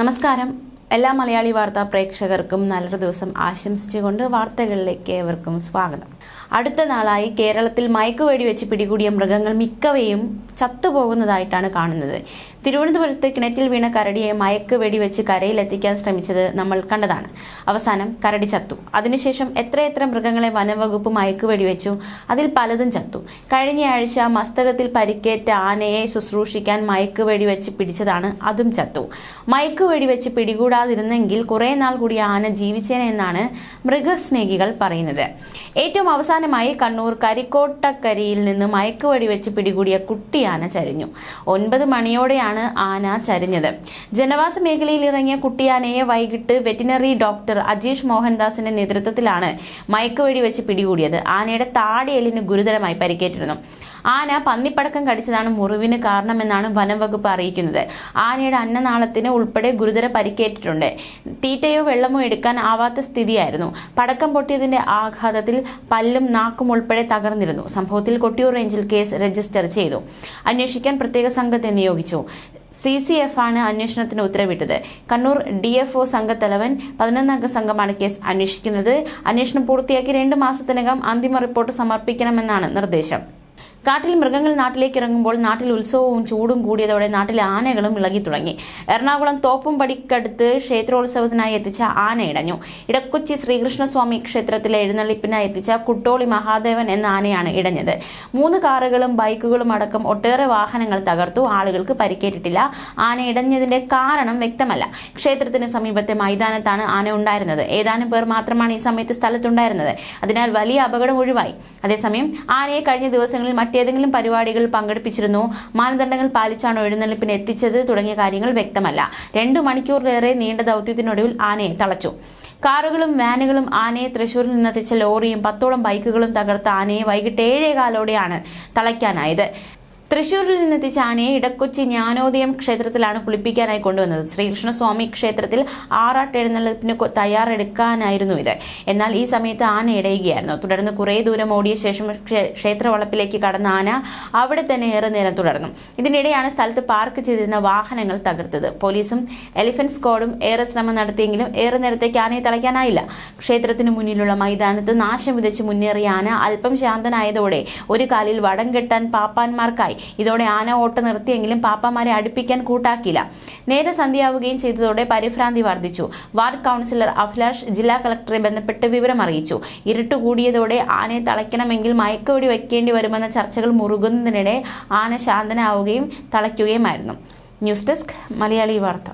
നമസ്കാരം. എല്ലാ മലയാളി വാർത്താ പ്രേക്ഷകർക്കും നല്ലൊരു ദിവസം ആശംസിച്ചുകൊണ്ട് വാർത്തകളിലേക്ക് ഏവർക്കും സ്വാഗതം. അടുത്ത നാളായി കേരളത്തിൽ മയക്കുവെടി വെച്ച് പിടികൂടിയ മൃഗങ്ങൾ മിക്കവയും ചത്തുപോകുന്നതായിട്ടാണ് കാണുന്നത്. തിരുവനന്തപുരത്ത് കിണറ്റിൽ വീണ കരടിയെ മയക്ക് വെടി വെച്ച് കരയിലെത്തിക്കാൻ ശ്രമിച്ചത് നമ്മൾ കണ്ടതാണ്. അവസാനം കരടി ചത്തു. അതിനുശേഷം എത്രയെത്ര മൃഗങ്ങളെ വനംവകുപ്പ് മയക്ക് വെടിവെച്ചു അതിൽ പലതും ചത്തു. കഴിഞ്ഞയാഴ്ച മസ്തകത്തിൽ പരിക്കേറ്റ ആനയെ ശുശ്രൂഷിക്കാൻ മയക്ക് വെടിവെച്ച് പിടിച്ചതാണ് അതും ചത്തു. മയക്ക് വെടിവെച്ച് പിടികൂടാതിരുന്നെങ്കിൽ കുറേ നാൾ കൂടി ആന ജീവിച്ചേനെ എന്നാണ് മൃഗസ്നേഹികൾ പറയുന്നത്. ഏറ്റവും അവസാനമായി കണ്ണൂർ കരിക്കോട്ടക്കരിയിൽ നിന്ന് മയക്ക് വെച്ച് പിടികൂടിയ കുട്ടി ആന ചരിഞ്ഞു. ഒൻപത് മണിയോടെയാണ് ആന ചരിഞ്ഞത്. ജനവാസ മേഖലയിൽ ഇറങ്ങിയ കുട്ടിയാനയെ വൈകിട്ട് വെറ്റിനറി ഡോക്ടർ അജീഷ് മോഹൻദാസിന്റെ നേതൃത്വത്തിലാണ് മയക്കുവഴി വെച്ച് പിടികൂടിയത്. ആനയുടെ താടിയെല്ലിന് ഗുരുതരമായി പരിക്കേറ്റിരുന്നു. ആന പന്നിപ്പടക്കം കടിച്ചതാണ് മുറിവിന് കാരണമെന്നാണ് വനം വകുപ്പ് അറിയിക്കുന്നത്. ആനയുടെ അന്നനാളത്തിന് ഉൾപ്പെടെ ഗുരുതര പരിക്കേറ്റിട്ടുണ്ട്. തീറ്റയോ വെള്ളമോ എടുക്കാൻ ആവാത്ത സ്ഥിതിയായിരുന്നു. പടക്കം പൊട്ടിയതിന്റെ ആഘാതത്തിൽ പല്ലും നാക്കും ഉൾപ്പെടെ തകർന്നിരുന്നു. സംഭവത്തിൽ കൊട്ടിയൂർ റേഞ്ചിൽ കേസ് രജിസ്റ്റർ ചെയ്തു. അന്വേഷിക്കാൻ പ്രത്യേക സംഘത്തെ നിയോഗിച്ചു. സി സി എഫ് ആണ് അന്വേഷണത്തിന് ഉത്തരവിട്ടത്. കണ്ണൂർ ഡി എഫ് ഒ സംഘത്തലവൻ പതിനൊന്നംഗ സംഘമാണ് കേസ് അന്വേഷിക്കുന്നത്. അന്വേഷണം പൂർത്തിയാക്കി രണ്ട് മാസത്തിനകം അന്തിമ റിപ്പോർട്ട് സമർപ്പിക്കണമെന്നാണ് നിർദ്ദേശം. കാട്ടിൽ മൃഗങ്ങൾ നാട്ടിലേക്ക് ഇറങ്ങുമ്പോൾ നാട്ടിൽ ഉത്സവവും ചൂടും കൂടിയതോടെ നാട്ടിലെ ആനകളും ഇളകി തുടങ്ങി. എറണാകുളം തോപ്പും പടിക്കടുത്ത് ക്ഷേത്രോത്സവത്തിനായി എത്തിച്ച ആന ഇടഞ്ഞു. ഇടക്കൊച്ചി ശ്രീകൃഷ്ണസ്വാമി ക്ഷേത്രത്തിലെ എഴുന്നള്ളിപ്പിനായി എത്തിച്ച കുട്ടോളി മഹാദേവൻ എന്ന ആനയാണ് ഇടഞ്ഞത്. മൂന്ന് കാറുകളും ബൈക്കുകളും അടക്കം ഒട്ടേറെ വാഹനങ്ങൾ തകർത്തു. ആളുകൾക്ക് പരിക്കേറ്റിട്ടില്ല. ആന ഇടഞ്ഞതിന്റെ കാരണം വ്യക്തമല്ല. ക്ഷേത്രത്തിന് സമീപത്തെ മൈതാനത്താണ് ആന ഉണ്ടായിരുന്നത്. ഏതാനും പേർ മാത്രമാണ് ഈ സമയത്ത് സ്ഥലത്തുണ്ടായിരുന്നത്. അതിനാൽ വലിയ അപകടം ഒഴിവായി. അതേസമയം ആനയെ കഴിഞ്ഞ ദിവസങ്ങളിൽ മറ്റേതെങ്കിലും പരിപാടികളിൽ പങ്കെടുപ്പിച്ചിരുന്നോ. മാനദണ്ഡങ്ങൾ പാലിച്ചാണോ എഴുന്നള്ളിപ്പിന് എത്തിച്ചത് തുടങ്ങിയ കാര്യങ്ങൾ വ്യക്തമല്ല. രണ്ടു മണിക്കൂറിലേറെ നീണ്ട ദൗത്യത്തിനൊടുവിൽ ആനയെ തളച്ചു. കാറുകളും വാനുകളും ആനയെ തൃശൂരിൽ നിന്നെത്തിച്ച ലോറിയും പത്തോളം ബൈക്കുകളും തകർത്ത ആനയെ വൈകിട്ട് ഏഴേകാലോടെയാണ് തളയ്ക്കാനായത്. തൃശൂരിൽ നിന്നെത്തിച്ച ആനയെ ഇടക്കൊച്ചി ജ്ഞാനോദയം ക്ഷേത്രത്തിലാണ് കുളിപ്പിക്കാനായി കൊണ്ടുവന്നത്. ശ്രീകൃഷ്ണസ്വാമി ക്ഷേത്രത്തിൽ ആറാട്ട് എഴുന്നള്ളിപ്പിന് തയ്യാറെടുക്കാനായിരുന്നു ഇത്. എന്നാൽ ഈ സമയത്ത് ആന ഇടയുകയായിരുന്നു. തുടർന്ന് കുറേ ദൂരം ഓടിയ ശേഷം ക്ഷേ- ക്ഷേത്രവളപ്പിലേക്ക് കടന്ന ആന അവിടെ തന്നെ ഏറെ നേരം തുടർന്നു. ഇതിനിടെയാണ് സ്ഥലത്ത് പാർക്ക് ചെയ്തിരുന്ന വാഹനങ്ങൾ തകർത്തത്. പോലീസും എലിഫന്റ് സ്ക്വാഡും ഏറെ ശ്രമം നടത്തിയെങ്കിലും ഏറെ നേരത്തേക്ക് ആനയെ തളയ്ക്കാനായില്ല ക്ഷേത്രത്തിന് മുന്നിലുള്ള മൈതാനത്ത് നാശം വിതച്ച് മുന്നേറിയ ആന അല്പം ശാന്തനായതോടെ ഒരു കാലിൽ വടം കെട്ടാൻ പാപ്പാന്മാർക്കായി. ഇതോടെ ആന ഓട്ട നിർത്തിയെങ്കിലും പാപ്പമാരെ അടുപ്പിക്കാൻ കൂട്ടാക്കിയില്ല. നേരെ സന്ധ്യയാവുകയും ചെയ്തതോടെ പരിഭ്രാന്തി വർദ്ധിച്ചു. വാർഡ് കൗൺസിലർ അഭിലാഷ് ജില്ലാ കളക്ടറെ ബന്ധപ്പെട്ട് വിവരം അറിയിച്ചു. ഇരുട്ട് കൂടിയതോടെ ആനയെ തളയ്ക്കണമെങ്കിൽ മയക്കുവടി വയ്ക്കേണ്ടി വരുമെന്ന ചർച്ചകൾ മുറുകുന്നതിനിടെ ആന ശാന്തനാവുകയും തളയ്ക്കുകയുമായിരുന്നു. News desk Malayali Vartha.